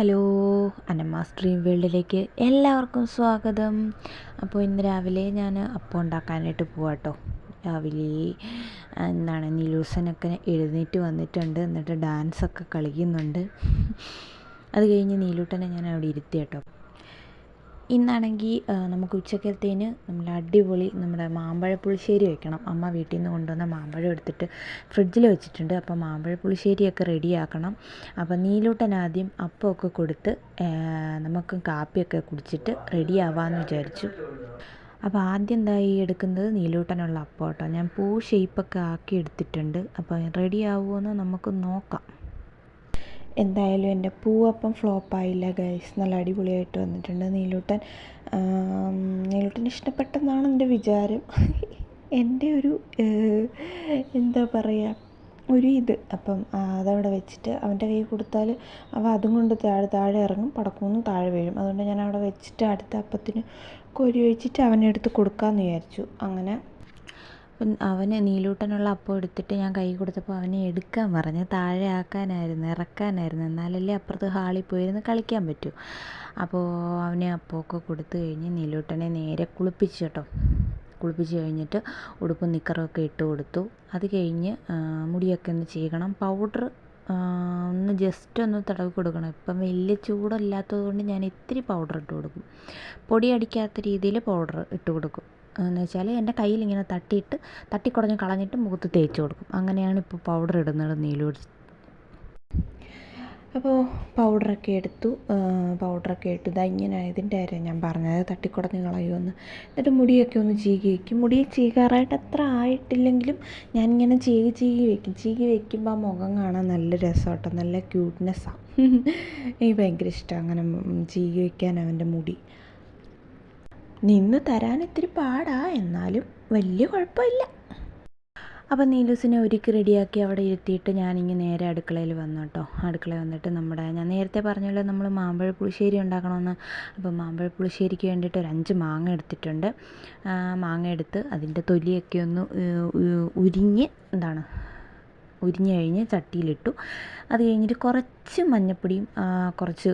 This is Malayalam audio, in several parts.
ഹലോ അന്നമാസ് ഡ്രീം വേൾഡിലേക്ക് എല്ലാവർക്കും സ്വാഗതം. അപ്പോൾ ഇന്ന് രാവിലെ ഞാൻ അപ്പം ഉണ്ടാക്കാനായിട്ട് പോവാട്ടോ. രാവിലെ എന്താണ് നീലൂസനൊക്കെ എഴുന്നേറ്റ് വന്നിട്ടുണ്ട്. എന്നിട്ട് ഡാൻസൊക്കെ കളിക്കുന്നുണ്ട്. അത് കഴിഞ്ഞ് നീലൂട്ടനെ ഞാൻ അവിടെ ഇരുത്തി കേട്ടോ ഇന്നാണെങ്കിൽ നമുക്ക് ഉച്ചക്കത്തേന് നമ്മൾ അടിപൊളി നമ്മുടെ മാമ്പഴ പുളിശ്ശേരി വെക്കണം. അമ്മ വീട്ടിൽ നിന്ന് കൊണ്ടുവന്ന മാമ്പഴം എടുത്തിട്ട് ഫ്രിഡ്ജിൽ വെച്ചിട്ടുണ്ട്. അപ്പോൾ മാമ്പഴ പുളിശ്ശേരിയൊക്കെ റെഡിയാക്കണം. അപ്പോൾ നീലൂട്ടൻ ആദ്യം അപ്പമൊക്കെ കൊടുത്ത് നമുക്ക് കാപ്പിയൊക്കെ കുടിച്ചിട്ട് റെഡി ആവാമെന്ന് വിചാരിച്ചു. അപ്പോൾ ആദ്യം എന്താ ഈ എടുക്കുന്നത്? നീലൂട്ടനുള്ള അപ്പം കേട്ടോ. ഞാൻ പൂ ഷേപ്പൊക്കെ ആക്കി എടുത്തിട്ടുണ്ട്. അപ്പോൾ റെഡി ആവുമോ എന്ന് നമുക്ക് നോക്കാം. എന്തായാലും എന്റെ പൂവപ്പം ഫ്ലോപ്പായില്ല ഗൈസ് നല്ല അടിപൊളിയായിട്ട് വന്നിട്ടുണ്ട് നീലൂട്ടൻ. നീലൂട്ടൻ ഇഷ്ടപ്പെട്ടെന്നാണ് എന്റെ വിചാരം. എന്റെ ഒരു എന്താ പറയുക ഒരു ഇത്. അപ്പം അതവിടെ വെച്ചിട്ട് അവന്റെ കൈ കൊടുത്താൽ അവ അതും കൊണ്ട് താഴെ താഴെ ഇറങ്ങും പടക്കുമെന്ന് താഴെ വീഴും. അതുകൊണ്ട് ഞാൻ അവിടെ വെച്ചിട്ട് അടുത്ത അപ്പത്തിന് കോരി വെച്ചിട്ട് അവനെടുത്ത് കൊടുക്കാമെന്ന് വിചാരിച്ചു. അങ്ങനെ അപ്പം അവന് നീലൂട്ടനുള്ള അപ്പം എടുത്തിട്ട് ഞാൻ കൈ കൊടുത്തപ്പോൾ അവനെ എടുക്കാൻ പറഞ്ഞു താഴെ ആക്കാനായിരുന്നു ഇറക്കാനായിരുന്നു. എന്നാലല്ലേ അപ്പുറത്ത് ഹാളിൽ പോയിരുന്ന് കളിക്കാൻ പറ്റൂ. അപ്പോൾ അവനെ അപ്പമൊക്കെ കൊടുത്തു കഴിഞ്ഞ് നീലൂട്ടനെ നേരെ കുളിപ്പിച്ചു കേട്ടോ. കുളിപ്പിച്ച് കഴിഞ്ഞിട്ട് ഉടുപ്പും നിക്കറൊക്കെ ഇട്ട് കൊടുത്തു. അത് കഴിഞ്ഞ് മുടിയൊക്കെ ഒന്ന് ചെയ്യണം പൗഡർ ഒന്ന് ജസ്റ്റ് ഒന്ന് തടവി കൊടുക്കണം. ഇപ്പം വലിയ ചൂടല്ലാത്തത് കൊണ്ട് ഞാൻ ഇത്തിരി പൗഡർ ഇട്ട് കൊടുക്കും. പൊടി അടിക്കാത്ത രീതിയിൽ പൗഡർ ഇട്ട് കൊടുക്കും. എന്ന് വെച്ചാൽ എന്റെ കയ്യിൽ ഇങ്ങനെ തട്ടിയിട്ട് തട്ടിക്കുടഞ്ഞ് കളഞ്ഞിട്ട് മുഖത്ത് തേച്ച് കൊടുക്കും. അങ്ങനെയാണ് ഇപ്പോൾ പൗഡർ ഇടുന്നത് നീലു അപ്പോൾ പൗഡറൊക്കെ എടുത്തു. പൗഡറൊക്കെ ഇട്ടു ഇതാ ഇങ്ങനെ ഇതിന്റെ കാര്യം ഞാൻ പറഞ്ഞത്. തട്ടിക്കുടഞ്ഞ് കളയുമെന്ന്. എന്നിട്ട് മുടിയൊക്കെ ഒന്ന് ചീകി വയ്ക്കും. മുടി ചീകാറായിട്ട് അത്ര ആയിട്ടില്ലെങ്കിലും ഇങ്ങനെ ചീകി ചീകി വയ്ക്കും. ചീകി വയ്ക്കുമ്പോൾ ആ മുഖം കാണാൻ നല്ല രസമാട്ടോ. നല്ല ക്യൂട്ട്നെസ്സാണ് എനിക്ക് ഭയങ്കര ഇഷ്ടമാണ് അങ്ങനെ ചീകി വയ്ക്കാൻ അവന്റെ മുടി. നിന്ന് തരാൻ ഇത്തിരി പാടാ എന്നാലും വലിയ കുഴപ്പമില്ല. അപ്പം നീലൂസിനെ ഒരുക്കി റെഡിയാക്കി അവിടെ ഇരുത്തിയിട്ട് ഞാനിങ്ങനെ നേരെ അടുക്കളയിൽ വന്നു കേട്ടോ അടുക്കളയിൽ വന്നിട്ട് നമ്മുടെ ഞാൻ നേരത്തെ പറഞ്ഞല്ലോ നമ്മൾ മാമ്പഴ പുളിശ്ശേരി ഉണ്ടാക്കണമെന്ന്. അപ്പോൾ മാമ്പഴ പുളിശ്ശേരിക്ക് വേണ്ടിയിട്ട് ഒരു അഞ്ച് മാങ്ങ എടുത്തിട്ടുണ്ട്. മാങ്ങ എടുത്ത് അതിന്റെ തൊലിയൊക്കെ ഒന്ന് ഉരിഞ്ഞ് എന്താണ് ഉരിഞ്ഞ് കഴിഞ്ഞ് ചട്ടിയിലിട്ടു. അത് കഴിഞ്ഞിട്ട് കുറച്ച് മഞ്ഞൾപ്പൊടിയും കുറച്ച്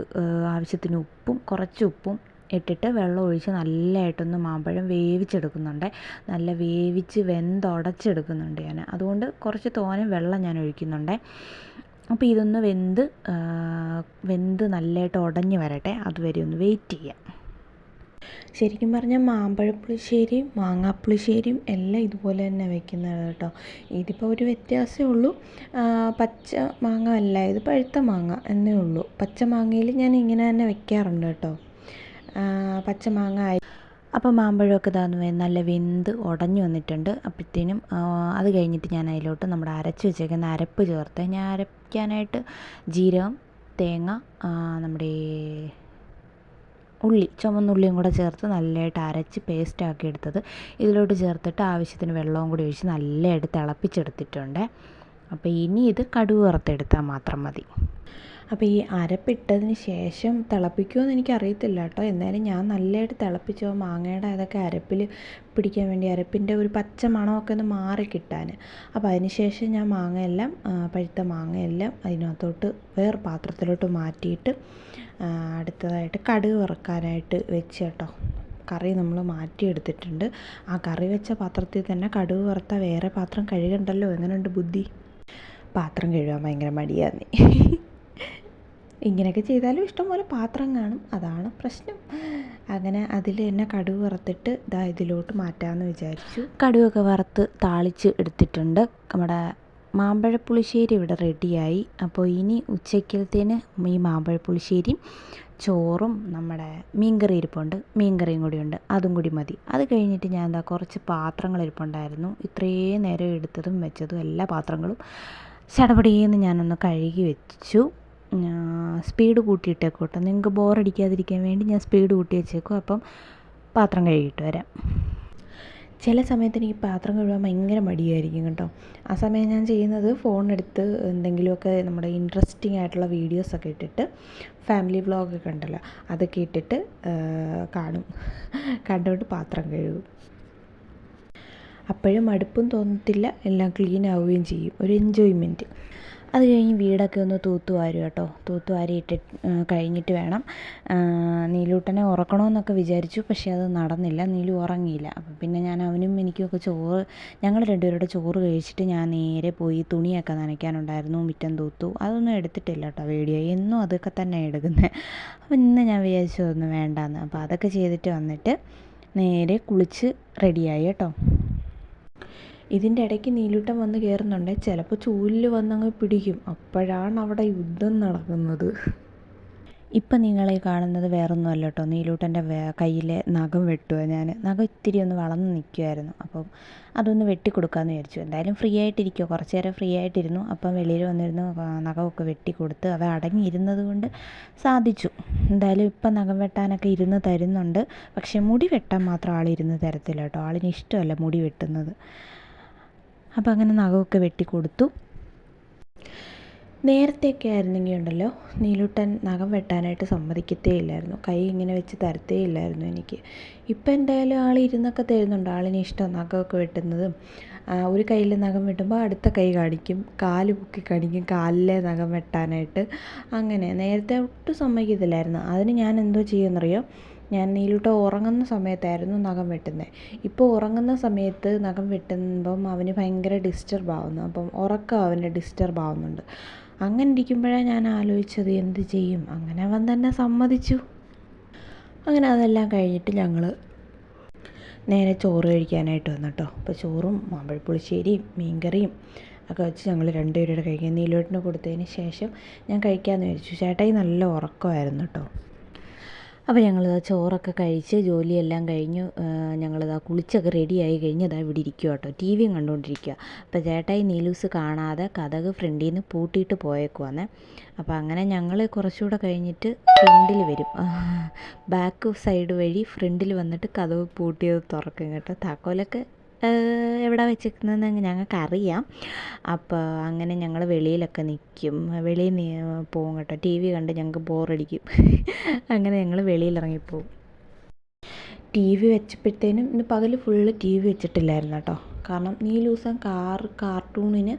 ആവശ്യത്തിന് ഉപ്പും കുറച്ച് ഉപ്പും ഇട്ടിട്ട് വെള്ളം ഒഴിച്ച് നല്ലതായിട്ടൊന്ന് മാമ്പഴം വേവിച്ചെടുക്കുന്നുണ്ട്. നല്ല വേവിച്ച് വെന്തുടച്ചെടുക്കുന്നുണ്ട് ഞാൻ അതുകൊണ്ട് കുറച്ച് തോനെ വെള്ളം ഞാൻ ഒഴിക്കുന്നുണ്ട്. അപ്പോൾ ഇതൊന്ന് വെന്ത് വെന്ത് നല്ലതായിട്ട് ഉടഞ്ഞ് വരട്ടെ. അതുവരെ ഒന്ന് വെയിറ്റ് ചെയ്യാം. ശരിക്കും പറഞ്ഞാൽ മാമ്പഴപ്പുളിശ്ശേരിയും മാങ്ങാപ്പുളിശ്ശേരിയും എല്ലാം ഇതുപോലെ തന്നെ വെക്കുന്നത് കേട്ടോ. ഇതിപ്പോൾ ഒരു വ്യത്യാസമേ ഉള്ളൂ. പച്ച മാങ്ങ അല്ല ഇത് പഴുത്ത മാങ്ങ എന്നേ ഉള്ളൂ. പച്ച മാങ്ങയിൽ ഞാൻ ഇങ്ങനെ തന്നെ വെക്കാറുണ്ട് കേട്ടോ. പച്ചമാങ്ങ ആയി. അപ്പം മാമ്പഴമൊക്കെ ഇതാന്ന് നല്ല വെന്ത് ഉടഞ്ഞു വന്നിട്ടുണ്ട്. അപ്പോഴത്തേനും അത് കഴിഞ്ഞിട്ട് ഞാൻ അതിലോട്ട് നമ്മുടെ അരച്ച് വെച്ചേക്കുന്ന അരപ്പ് ചേർത്ത് ഞാൻ അരയ്ക്കാനായിട്ട് ജീരകം തേങ്ങ നമ്മുടെ ഉള്ളി ചുമന്നുള്ളിയും കൂടെ ചേർത്ത് നല്ലതായിട്ട് അരച്ച് പേസ്റ്റാക്കി എടുത്തത്. ഇതിലോട്ട് ചേർത്തിട്ട് ആവശ്യത്തിന് വെള്ളവും കൂടി ഒഴിച്ച് നല്ലതായിട്ട് തിളപ്പിച്ചെടുത്തിട്ടുണ്ട്. അപ്പോൾ ഇനി ഇത് കടുക് വറുത്തെടുത്താൽ മാത്രം മതി. അപ്പോൾ ഈ അരപ്പിട്ടതിന് ശേഷം തിളപ്പിക്കുമോ എന്ന് അറിയത്തില്ല കേട്ടോ. എന്നാലും ഞാൻ നല്ലതായിട്ട് തിളപ്പിച്ചു. മാങ്ങയുടെ അതൊക്കെ അരപ്പിൽ പിടിക്കാൻ വേണ്ടി അരപ്പിന്റെ ഒരു പച്ച മണമൊക്കെ ഒന്ന് മാറി കിട്ടാൻ അപ്പോൾ അതിനുശേഷം ഞാൻ മാങ്ങയെല്ലാം പഴുത്ത മാങ്ങയെല്ലാം അതിനകത്തോട്ട് വേറെ പാത്രത്തിലോട്ട് മാറ്റിയിട്ട് അടുത്തതായിട്ട് കടുക് വറുക്കാനായിട്ട് വെച്ച് കേട്ടോ. കറി നമ്മൾ മാറ്റിയെടുത്തിട്ടുണ്ട്. ആ കറി വെച്ച പാത്രത്തിൽ തന്നെ കടുക് വറുത്ത വേറെ പാത്രം കഴുകണ്ടല്ലോ? എങ്ങനെയുണ്ട് ബുദ്ധി? പാത്രം കഴുകാൻ ഭയങ്കര മടിയാന്ന് ഇങ്ങനെയൊക്കെ ചെയ്താലും ഇഷ്ടംപോലെ പാത്രം കാണും. അതാണ് പ്രശ്നം. അങ്ങനെ അതിൽ തന്നെ കടുക് വറുത്തിട്ട് ഇതാ ഇതിലോട്ട് മാറ്റാമെന്ന് വിചാരിച്ചു. കടുകൊക്കെ വറുത്ത് താളിച്ച് എടുത്തിട്ടുണ്ട്. നമ്മുടെ മാമ്പഴപ്പുളിശ്ശേരി ഇവിടെ റെഡിയായി. അപ്പോൾ ഇനി ഉച്ചയ്ക്കലത്തേന് ഈ മാമ്പഴപ്പുളിശ്ശേരിയും ചോറും നമ്മുടെ മീൻകറി ഇരിപ്പുണ്ട്. മീൻകറിയും കൂടി ഉണ്ട് അതും കൂടി മതി. അത് കഴിഞ്ഞിട്ട് ഞാൻ എന്താ കുറച്ച് പാത്രങ്ങൾ ഇരിപ്പുണ്ടായിരുന്നു. ഇത്രയും നേരം എടുത്തതും വെച്ചതും എല്ലാ പാത്രങ്ങളും ചടപടിയെന്ന് ഞാനൊന്ന് കഴുകി വെച്ചു. സ്പീഡ് കൂട്ടിയിട്ടേക്കും കേട്ടോ നിങ്ങൾക്ക് ബോറടിക്കാതിരിക്കാൻ വേണ്ടി ഞാൻ സ്പീഡ് കൂട്ടി വെച്ചേക്കും. അപ്പം പാത്രം കഴുകിയിട്ട് വരാം. ചില സമയത്ത് എനിക്ക് പാത്രം കഴുകാൻ ഭയങ്കര മടിയായിരിക്കും കേട്ടോ. ആ സമയം ഞാൻ ചെയ്യുന്നത് ഫോണെടുത്ത് എന്തെങ്കിലുമൊക്കെ നമ്മുടെ ഇൻട്രസ്റ്റിംഗ് ആയിട്ടുള്ള വീഡിയോസൊക്കെ ഇട്ടിട്ട് ഫാമിലി വ്ളോഗൊക്കെ ഉണ്ടല്ലോ അതൊക്കെ ഇട്ടിട്ട് കാണും. കണ്ടുകൊണ്ട് പാത്രം കഴുകും. അപ്പോഴും മടുപ്പും തോന്നത്തില്ല. എല്ലാം ക്ലീൻ ആവുകയും ചെയ്യും. ഒരു എൻജോയ്മെന്റ് അത് കഴിഞ്ഞ് വീടൊക്കെ ഒന്ന് തൂത്തുവാരും കേട്ടോ. തൂത്തുവാരിയിട്ട് കഴിഞ്ഞിട്ട് വേണം. നീലൂട്ടനെ ഉറക്കണമെന്നൊക്കെ വിചാരിച്ചു പക്ഷേ അത് നടന്നില്ല. നീലു ഉറങ്ങിയില്ല. അപ്പം പിന്നെ ഞാൻ അവനും എനിക്കുമൊക്കെ ചോറ് ഞങ്ങൾ രണ്ടുപേരുടെ ചോറ് കഴിച്ചിട്ട് ഞാൻ നേരെ പോയി തുണിയൊക്കെ നനയ്ക്കാനുണ്ടായിരുന്നു മുറ്റം തൂത്തു. അതൊന്നും എടുത്തിട്ടില്ല കേട്ടോ വീഡിയോ. എന്നും അതൊക്കെ തന്നെ എടുക്കുന്നത് അപ്പം ഇന്ന് ഞാൻ വിചാരിച്ചു ഒന്നും വേണ്ടാന്ന്. അപ്പോൾ അതൊക്കെ ചെയ്തിട്ട് വന്നിട്ട് നേരെ കുളിച്ച് റെഡിയായി കേട്ടോ. ഇതിന്റെ ഇടയ്ക്ക് നീലൂട്ടൻ വന്ന് കയറുന്നുണ്ട്. ചിലപ്പോൾ ചൂലിൽ വന്നങ്ങ് പിടിക്കും. അപ്പോഴാണ് അവിടെ യുദ്ധം നടക്കുന്നത്. ഇപ്പം നിങ്ങളെ കാണുന്നത് വേറൊന്നുമല്ല കേട്ടോ. നീലൂട്ടന്റെ കയ്യിലെ നഖം വെട്ടുക ഞാൻ. നഖം ഇത്തിരി ഒന്ന് വളർന്ന് നിൽക്കുമായിരുന്നു അപ്പം അതൊന്ന് വെട്ടിക്കൊടുക്കാമെന്ന് വിചാരിച്ചു. എന്തായാലും ഫ്രീ ആയിട്ടിരിക്കുമോ കുറച്ച് നേരം ഫ്രീ ആയിട്ടിരുന്നു. അപ്പം വെളിയിൽ വന്നിരുന്നു. നഖമൊക്കെ വെട്ടിക്കൊടുത്ത് അവ അടങ്ങിയിരുന്നത് കൊണ്ട് സാധിച്ചു. എന്തായാലും ഇപ്പം നഖം വെട്ടാനൊക്കെ ഇരുന്ന് തരുന്നുണ്ട്. പക്ഷേ മുടി വെട്ടാൻ മാത്രം ആളിരുന്ന് തരത്തില്ല കേട്ടോ. ആളിന് ഇഷ്ടമല്ല മുടി വെട്ടുന്നത്. അപ്പോൾ അങ്ങനെ നഖമൊക്കെ വെട്ടി കൊടുത്തു. നേരത്തെയൊക്കെ ആയിരുന്നെങ്കിൽ ഉണ്ടല്ലോ നീലൂട്ടൻ നഖം വെട്ടാനായിട്ട് സമ്മതിക്കത്തേ ഇല്ലായിരുന്നു കൈ ഇങ്ങനെ വെച്ച് തരത്തേ ഇല്ലായിരുന്നു എനിക്ക്. ഇപ്പം എന്തായാലും ആൾ ഇരുന്നൊക്കെ തരുന്നുണ്ട്. ആളിന് ഇഷ്ടം നഖമൊക്കെ വെട്ടുന്നതും ഒരു കയ്യിൽ നഖം വെട്ടുമ്പോൾ അടുത്ത കൈ കാണിക്കും കാൽ പൊക്കി കാണിക്കും കാലിലെ നഖം വെട്ടാനായിട്ട്. അങ്ങനെ നേരത്തെ ഒട്ടും സമ്മതിക്കത്തില്ലായിരുന്നു. അതിന് ഞാൻ എന്തോ ചെയ്യുമെന്നറിയോ? ഞാൻ നീലൂട്ട ഉറങ്ങുന്ന സമയത്തായിരുന്നു നഖം വെട്ടുന്നത് ഇപ്പോൾ ഉറങ്ങുന്ന സമയത്ത് നഖം വെട്ടുമ്പം അവന് ഭയങ്കര ഡിസ്റ്റർബ് ആവുന്നു. അപ്പം ഉറക്കം അവന് ഡിസ്റ്റർബ് ആവുന്നുണ്ട്. അങ്ങനെ ഇരിക്കുമ്പോഴാണ് ഞാൻ ആലോചിച്ചത് എന്ത് ചെയ്യും? അങ്ങനെ അവൻ തന്നെ സമ്മതിച്ചു. അങ്ങനെ അതെല്ലാം കഴിഞ്ഞിട്ട് ഞങ്ങൾ നേരെ ചോറ് കഴിക്കാനായിട്ട് വന്നു കേട്ടോ അപ്പോൾ ചോറും മാമ്പഴപ്പുളിശ്ശേരിയും മീൻകറിയും ഒക്കെ വെച്ച് ഞങ്ങൾ രണ്ടുപേരുടെ കഴിക്കാൻ നീലോട്ടിന് കൊടുത്തതിന് ശേഷം ഞാൻ കഴിക്കാമെന്ന് വിചാരിച്ചു. ചേട്ടായി നല്ല ഉറക്കമായിരുന്നു കേട്ടോ. അപ്പോൾ ഞങ്ങളിതാ ചോറൊക്കെ കഴിച്ച് ജോലിയെല്ലാം കഴിഞ്ഞു. ഞങ്ങളിതാ കുളിച്ചൊക്കെ റെഡിയായി കഴിഞ്ഞ് അതാ ഇവിടെ ഇരിക്കുക കേട്ടോ ടി വിയും കണ്ടുകൊണ്ടിരിക്കുക അപ്പോൾ ചേട്ടായി നീലൂസ് കാണാതെ കഥക് ഫ്രണ്ടിൽ നിന്ന് പൂട്ടിയിട്ട് പോയേക്കുവാന്ന്. അപ്പോൾ അങ്ങനെ ഞങ്ങൾ കുറച്ചുകൂടെ കഴിഞ്ഞിട്ട് ഫ്രണ്ടിൽ വരും. ബാക്ക് സൈഡ് വഴി ഫ്രണ്ടിൽ വന്നിട്ട് കഥവ് പൂട്ടിയത് തുറക്കും കേട്ടോ. താക്കോലൊക്കെ എവിടെ വെച്ചേക്കുന്നതെന്ന് ഞങ്ങൾക്കറിയാം. അപ്പോൾ അങ്ങനെ ഞങ്ങൾ വെളിയിലൊക്കെ നിൽക്കും. വെളിയിൽ പോകും കേട്ടോ. ടി വി കണ്ട് ഞങ്ങൾക്ക് ബോറടിക്കും. അങ്ങനെ ഞങ്ങൾ വെളിയിലിറങ്ങിപ്പോവും ടി വി വെച്ചപ്പോഴത്തേനും ഇന്ന് പകൽ ഫുള്ള് ടി വി വെച്ചിട്ടില്ലായിരുന്നു കേട്ടോ. കാരണം നീ ദിവസം കാർ കാർട്ടൂണിന്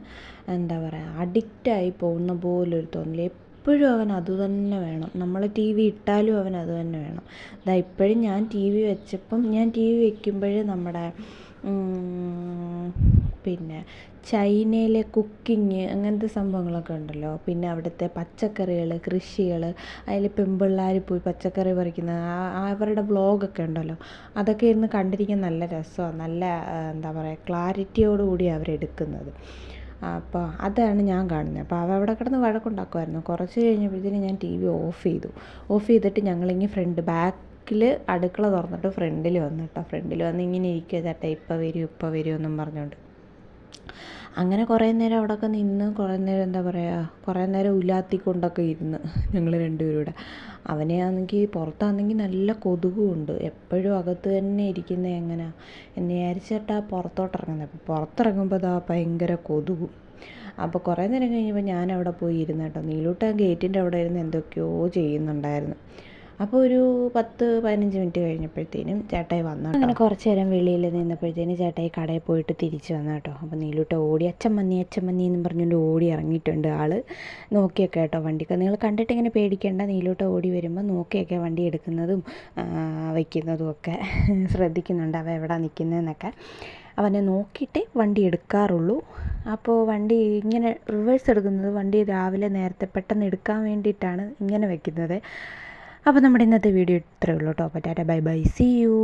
എന്താ പറയുക അഡിക്റ്റായി പോകുന്ന പോലെ ഒരു തോന്നൽ എപ്പോഴും അവൻ അത് തന്നെ വേണം. നമ്മൾ ടി വി ഇട്ടാലും അവൻ അത് തന്നെ വേണം. ദാ ഇപ്പോഴും ഞാൻ ടി വി വെച്ചപ്പം ഞാൻ ടി വി വെക്കുമ്പോൾ നമ്മുടെ പിന്നെ ചൈനയിലെ കുക്കിങ് അങ്ങനത്തെ സംഭവങ്ങളൊക്കെ ഉണ്ടല്ലോ. പിന്നെ അവിടുത്തെ പച്ചക്കറികൾ കൃഷികൾ അതിൽ പെൺപിള്ളേർ പോയി പച്ചക്കറി പറിക്കുന്ന അവരുടെ വ്ളോഗൊക്കെ ഉണ്ടല്ലോ. അതൊക്കെ ഇരുന്ന് കണ്ടിരിക്കാൻ നല്ല രസമാണ് നല്ല എന്താ പറയുക ക്ലാരിറ്റിയോട് കൂടി അവരെടുക്കുന്നത് അപ്പോൾ അതാണ് ഞാൻ കാണുന്നത്. അപ്പോൾ അവ അവിടെ കിടന്ന് വഴക്കുണ്ടാക്കുമായിരുന്നു കുറച്ച് കഴിഞ്ഞപ്പോഴത്തേനും ഞാൻ ടി വി ഓഫ് ചെയ്തു. ഓഫ് ചെയ്തിട്ട് ഞങ്ങളിങ്ങനെ ഫ്രണ്ട് ബാക്ക് ബാക്കിൽ അടുക്കള തുറന്നിട്ട് ഫ്രണ്ടിൽ വന്നു കേട്ടോ. ഫ്രണ്ടിൽ വന്ന് ഇങ്ങനെ ഇരിക്കുക ചേട്ടാ ഇപ്പം വരും ഇപ്പം വരും എന്നും പറഞ്ഞുകൊണ്ട് അങ്ങനെ കുറേ നേരം അവിടെയൊക്കെ നിന്ന് കുറേ നേരം എന്താ പറയുക കുറേ നേരം ഉലാത്തിക്കൊണ്ടൊക്കെ ഇരുന്ന് ഞങ്ങൾ രണ്ടുപേരും കൂടെ അവനെ ആണെങ്കിൽ പുറത്താണെങ്കിൽ നല്ല കൊതുകുമുണ്ട് എപ്പോഴും അകത്ത് തന്നെ ഇരിക്കുന്നത് എങ്ങനെയാണ് എന്ന് വിചാരിച്ചിട്ടാ പുറത്തോട്ട് ഇറങ്ങുന്നത് അപ്പോൾ പുറത്തിറങ്ങുമ്പോൾ അതാ ഭയങ്കര കൊതുകും. അപ്പോൾ കുറേ നേരം കഴിഞ്ഞപ്പോൾ ഞാൻ അവിടെ പോയി ഇരുന്ന കേട്ടോ. നീലൂട്ട ഗേറ്റിന്റെ അവിടെ ഇരുന്ന് എന്തൊക്കെയോ ചെയ്യുന്നുണ്ടായിരുന്നു. അപ്പോൾ ഒരു പത്ത് പതിനഞ്ച് മിനിറ്റ് കഴിഞ്ഞപ്പോഴത്തേനും ചേട്ടായി വന്നു അങ്ങനെ കുറച്ച് നേരം വെളിയിൽ നിന്നപ്പോഴത്തേനും ചേട്ടായി കടയിൽ പോയിട്ട് തിരിച്ചു വന്നു കേട്ടോ. അപ്പോൾ നീലൂട്ട ഓടി അച്ഛൻ മന്നി അച്ഛൻ മന്നി എന്നും പറഞ്ഞുകൊണ്ട് ഓടി ഇറങ്ങിയിട്ടുണ്ട് ആൾ നോക്കിയൊക്കെ കേട്ടോ വണ്ടിക്ക്. നിങ്ങൾ കണ്ടിട്ട് ഇങ്ങനെ പേടിക്കേണ്ട നീലൂട്ട ഓടി വരുമ്പോൾ നോക്കിയൊക്കെ വണ്ടി എടുക്കുന്നതും വയ്ക്കുന്നതും ഒക്കെ ശ്രദ്ധിക്കുന്നുണ്ട്. അവ എവിടെ നിൽക്കുന്നതെന്നൊക്കെ അവനെ നോക്കിയിട്ടേ വണ്ടി എടുക്കാറുള്ളൂ. അപ്പോൾ വണ്ടി ഇങ്ങനെ റിവേഴ്സ് എടുക്കുന്നത് വണ്ടി രാവിലെ നേരത്തെ പെട്ടെന്ന് എടുക്കാൻ വേണ്ടിയിട്ടാണ് ഇങ്ങനെ വെക്കുന്നത്. അപ്പോൾ നമ്മുടെ ഇന്നത്തെ വീഡിയോ ഇത്രയേ ഉള്ളൂ കേട്ടോ. അപ്പോൾ tata bye bye see you